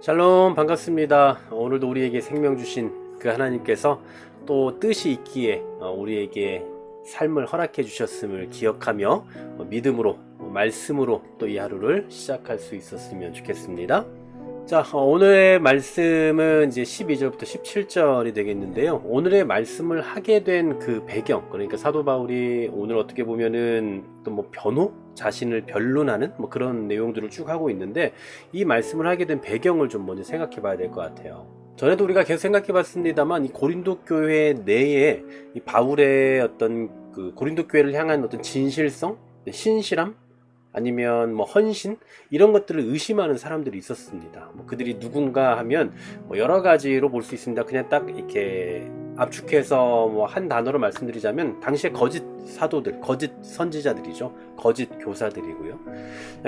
샬롬 반갑습니다. 오늘도 우리에게 생명 주신 그 하나님께서 또 뜻이 있기에 어, 우리에게 삶을 허락해 주셨음을 기억하며 어, 믿음으로 어, 말씀으로 또 이 하루를 시작할 수 있었으면 좋겠습니다. 자, 어, 오늘의 말씀은 이제 12절부터 17절이 되겠는데요. 오늘의 말씀을 하게 된 그 배경, 그러니까 사도 바울이 오늘 어떻게 보면은 또 뭐 변호? 자신을 변론하는 뭐 그런 내용들을 쭉 하고 있는데 이 말씀을 하게 된 배경을 좀 먼저 생각해 봐야 될 것 같아요. 전에도 우리가 계속 생각해 봤습니다만 이 고린도 교회 내에 이 바울의 어떤 그 고린도 교회를 향한 어떤 진실성, 신실함, 아니면 뭐 헌신 이런 것들을 의심하는 사람들이 있었습니다. 뭐 그들이 누군가 하면 뭐 여러 가지로 볼 수 있습니다. 그냥 딱 이렇게 압축해서 뭐 한 단어로 말씀드리자면 당시의 거짓 사도들, 거짓 선지자들이죠. 거짓 교사들이고요.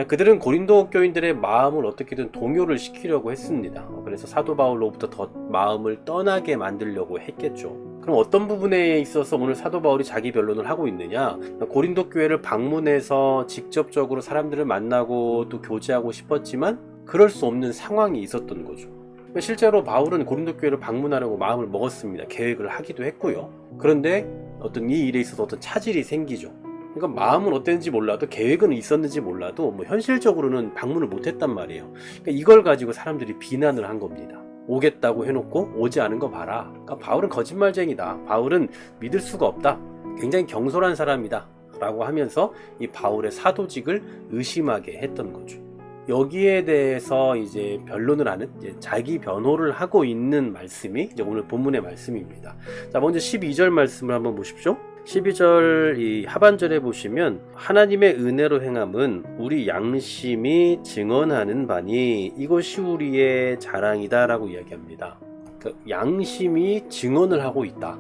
그들은 고린도 교인들의 마음을 어떻게든 동요를 시키려고 했습니다. 그래서 사도 바울로부터 더 마음을 떠나게 만들려고 했겠죠. 그럼 어떤 부분에 있어서 오늘 사도 바울이 자기 변론을 하고 있느냐? 고린도 교회를 방문해서 직접적으로 사람들을 만나고 또 교제하고 싶었지만 그럴 수 없는 상황이 있었던 거죠. 실제로 바울은 고린도 교회를 방문하려고 마음을 먹었습니다. 계획을 하기도 했고요. 그런데 어떤 이 일에 있어서 어떤 차질이 생기죠. 그러니까 마음은 어땠는지 몰라도 계획은 있었는지 몰라도 뭐 현실적으로는 방문을 못했단 말이에요. 그러니까 이걸 가지고 사람들이 비난을 한 겁니다. 오겠다고 해놓고 오지 않은 거 봐라. 그러니까 바울은 거짓말쟁이다. 바울은 믿을 수가 없다. 굉장히 경솔한 사람이다. 라고 하면서 이 바울의 사도직을 의심하게 했던 거죠. 여기에 대해서 이제 변론을 하는 이제 자기 변호를 하고 있는 말씀이 이제 오늘 본문의 말씀입니다. 자, 먼저 12절 말씀을 한번 보십시오. 12절 이 하반절에 보시면 하나님의 은혜로 행함은 우리 양심이 증언하는 바니 이것이 우리의 자랑이다라고 이야기합니다. 그 양심이 증언을 하고 있다.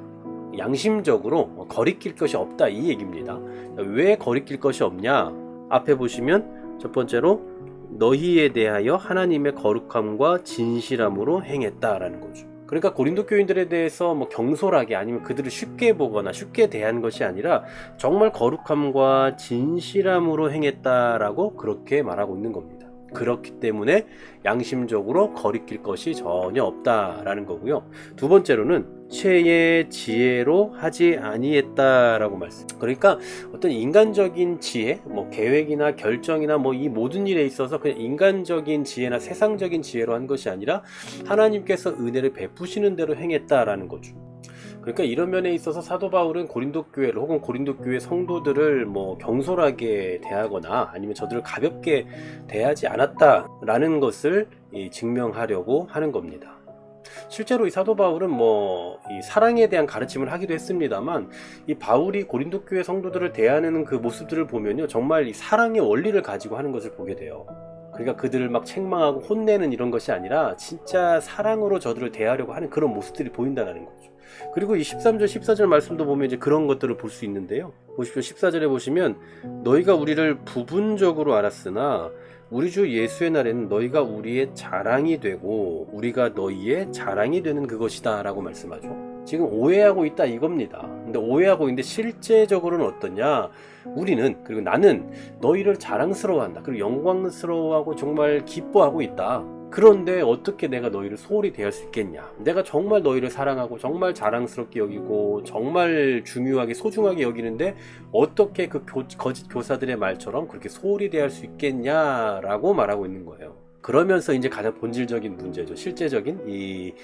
양심적으로 거리낄 것이 없다 이 얘기입니다. 왜 거리낄 것이 없냐? 앞에 보시면 첫 번째로 너희에 대하여 하나님의 거룩함과 진실함으로 행했다라는 거죠. 그러니까 고린도 교인들에 대해서 뭐 경솔하게 아니면 그들을 쉽게 보거나 쉽게 대한 것이 아니라 정말 거룩함과 진실함으로 행했다라고 그렇게 말하고 있는 겁니다. 그렇기 때문에 양심적으로 거리낄 것이 전혀 없다라는 거고요. 두 번째로는 최의 지혜로 하지 아니했다라고 말씀. 그러니까 어떤 인간적인 지혜, 뭐 계획이나 결정이나 뭐 이 모든 일에 있어서 그냥 인간적인 지혜나 세상적인 지혜로 한 것이 아니라 하나님께서 은혜를 베푸시는 대로 행했다라는 거죠. 그러니까 이런 면에 있어서 사도 바울은 고린도 교회를 혹은 고린도 교회 성도들을 뭐 경솔하게 대하거나 아니면 저들을 가볍게 대하지 않았다라는 것을 증명하려고 하는 겁니다. 실제로 이 사도 바울은 뭐 이 사랑에 대한 가르침을 하기도 했습니다만 이 바울이 고린도 교회 성도들을 대하는 그 모습들을 보면요 정말 이 사랑의 원리를 가지고 하는 것을 보게 돼요. 그러니까 그들을 막 책망하고 혼내는 이런 것이 아니라 진짜 사랑으로 저들을 대하려고 하는 그런 모습들이 보인다는 거죠. 그리고 이 13절, 14절 말씀도 보면 이제 그런 것들을 볼 수 있는데요. 보십시오. 14절에 보시면 너희가 우리를 부분적으로 알았으나 우리 주 예수의 날에는 너희가 우리의 자랑이 되고 우리가 너희의 자랑이 되는 그것이다 라고 말씀하죠. 지금 오해하고 있다 이겁니다. 근데 오해하고 있는데 실제적으로는 어떠냐? 우리는 그리고 나는 너희를 자랑스러워한다. 그리고 영광스러워하고 정말 기뻐하고 있다. 그런데 어떻게 내가 너희를 소홀히 대할 수 있겠냐? 내가 정말 너희를 사랑하고 정말 자랑스럽게 여기고 정말 중요하게 소중하게 여기는데 어떻게 그 교, 거짓 교사들의 말처럼 그렇게 소홀히 대할 수 있겠냐라고 말하고 있는 거예요. 그러면서 이제 가장 본질적인 문제죠. 실제적인 이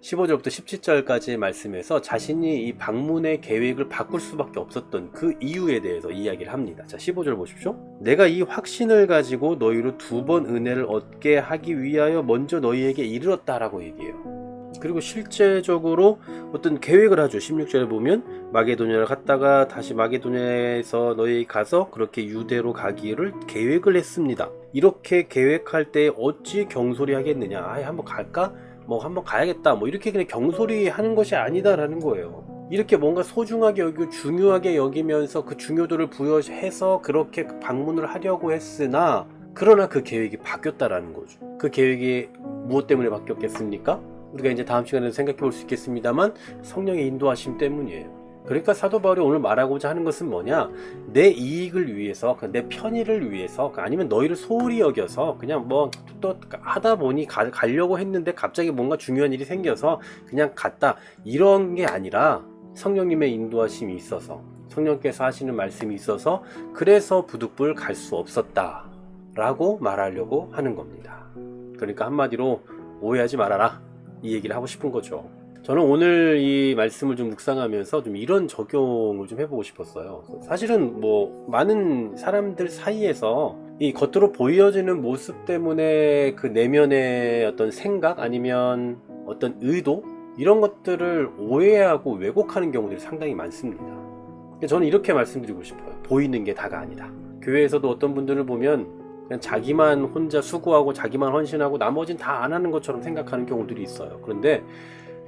15절부터 17절까지의 말씀에서 자신이 이 방문의 계획을 바꿀 수밖에 없었던 그 이유에 대해서 이야기를 합니다. 자, 15절 보십시오. 내가 이 확신을 가지고 너희로 두 번 은혜를 얻게 하기 위하여 먼저 너희에게 이르렀다라고 얘기해요. 그리고 실제적으로 어떤 계획을 하죠. 16절에 보면 마게도냐를 갔다가 다시 마게도냐에서 너희 가서 그렇게 유대로 가기를 계획을 했습니다. 이렇게 계획할 때 어찌 경솔히 하겠느냐? 아, 한번 갈까? 뭐 한번 가야겠다 뭐 이렇게 그냥 경솔히 하는 것이 아니다라는 거예요. 이렇게 뭔가 소중하게 여기고 중요하게 여기면서 그 중요도를 부여해서 그렇게 방문을 하려고 했으나 그러나 그 계획이 바뀌었다라는 거죠. 그 계획이 무엇 때문에 바뀌었겠습니까? 우리가 이제 다음 시간에 생각해 볼 수 있겠습니다만 성령의 인도하심 때문이에요. 그러니까 사도 바울이 오늘 말하고자 하는 것은 뭐냐? 내 이익을 위해서, 그내 편의를 위해서, 그 아니면 너희를 소홀히 여겨서 그냥 뭐 또 하다 보니 가, 가려고 했는데 갑자기 뭔가 중요한 일이 생겨서 그냥 갔다. 이런 게 아니라 성령님의 인도하심이 있어서 성령께서 하시는 말씀이 있어서 그래서 부득불 갈 수 없었다. 라고 말하려고 하는 겁니다. 그러니까 한마디로 오해하지 말아라. 이 얘기를 하고 싶은 거죠. 저는 오늘 이 말씀을 좀 묵상하면서 좀 이런 적용을 좀 해보고 싶었어요. 사실은 뭐 많은 사람들 사이에서 이 겉으로 보여지는 모습 때문에 그 내면의 어떤 생각 아니면 어떤 의도 이런 것들을 오해하고 왜곡하는 경우들이 상당히 많습니다. 저는 이렇게 말씀드리고 싶어요. 보이는 게 다가 아니다. 교회에서도 어떤 분들을 보면 그냥 자기만 혼자 수고하고 자기만 헌신하고 나머진 다 안 하는 것처럼 생각하는 경우들이 있어요. 그런데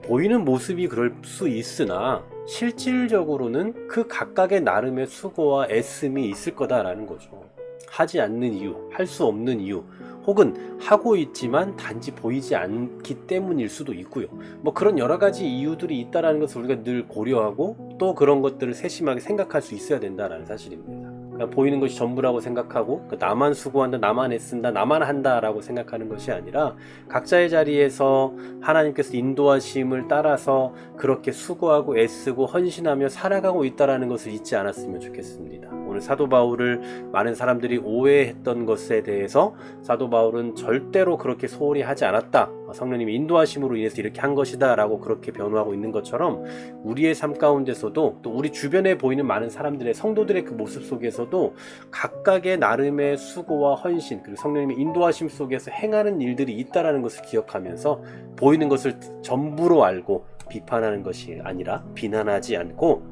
보이는 모습이 그럴 수 있으나 실질적으로는 그 각각의 나름의 수고와 애씀이 있을 거다라는 거죠. 하지 않는 이유, 할 수 없는 이유, 혹은 하고 있지만 단지 보이지 않기 때문일 수도 있고요. 뭐 그런 여러 가지 이유들이 있다라는 것을 우리가 늘 고려하고 또 그런 것들을 세심하게 생각할 수 있어야 된다라는 사실입니다. 그냥 보이는 것이 전부라고 생각하고 그 나만 수고한다, 나만 애쓴다, 나만 한다라고 생각하는 것이 아니라 각자의 자리에서 하나님께서 인도하심을 따라서 그렇게 수고하고 애쓰고 헌신하며 살아가고 있다라는 것을 잊지 않았으면 좋겠습니다. 오늘 사도 바울을 많은 사람들이 오해했던 것에 대해서 사도 바울은 절대로 그렇게 소홀히 하지 않았다. 성령님의 인도하심으로 인해서 이렇게 한 것이다 라고 그렇게 변호하고 있는 것처럼 우리의 삶 가운데서도 또 우리 주변에 보이는 많은 사람들의 성도들의 그 모습 속에서도 각각의 나름의 수고와 헌신 그리고 성령님의 인도하심 속에서 행하는 일들이 있다라는 것을 기억하면서 보이는 것을 전부로 알고 비판하는 것이 아니라 비난하지 않고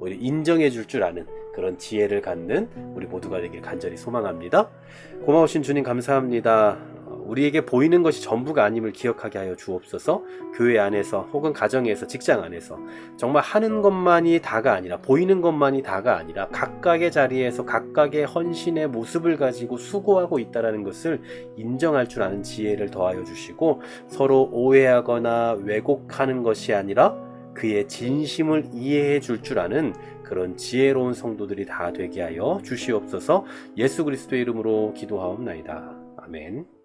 오히려 인정해 줄 줄 아는 그런 지혜를 갖는 우리 모두가 되길 간절히 소망합니다. 고마우신 주님 감사합니다. 어, 우리에게 보이는 것이 전부가 아님을 기억하게 하여 주옵소서. 교회 안에서 혹은 가정에서 직장 안에서 정말 하는 것만이 다가 아니라 보이는 것만이 다가 아니라 각각의 자리에서 각각의 헌신의 모습을 가지고 수고하고 있다라는 것을 인정할 줄 아는 지혜를 더하여 주시고 서로 오해하거나 왜곡하는 것이 아니라 그의 진심을 이해해 줄줄 아는 그런 지혜로운 성도들이 다 되게 하여 주시옵소서 예수 그리스도의 이름으로 기도하옵나이다. 아멘.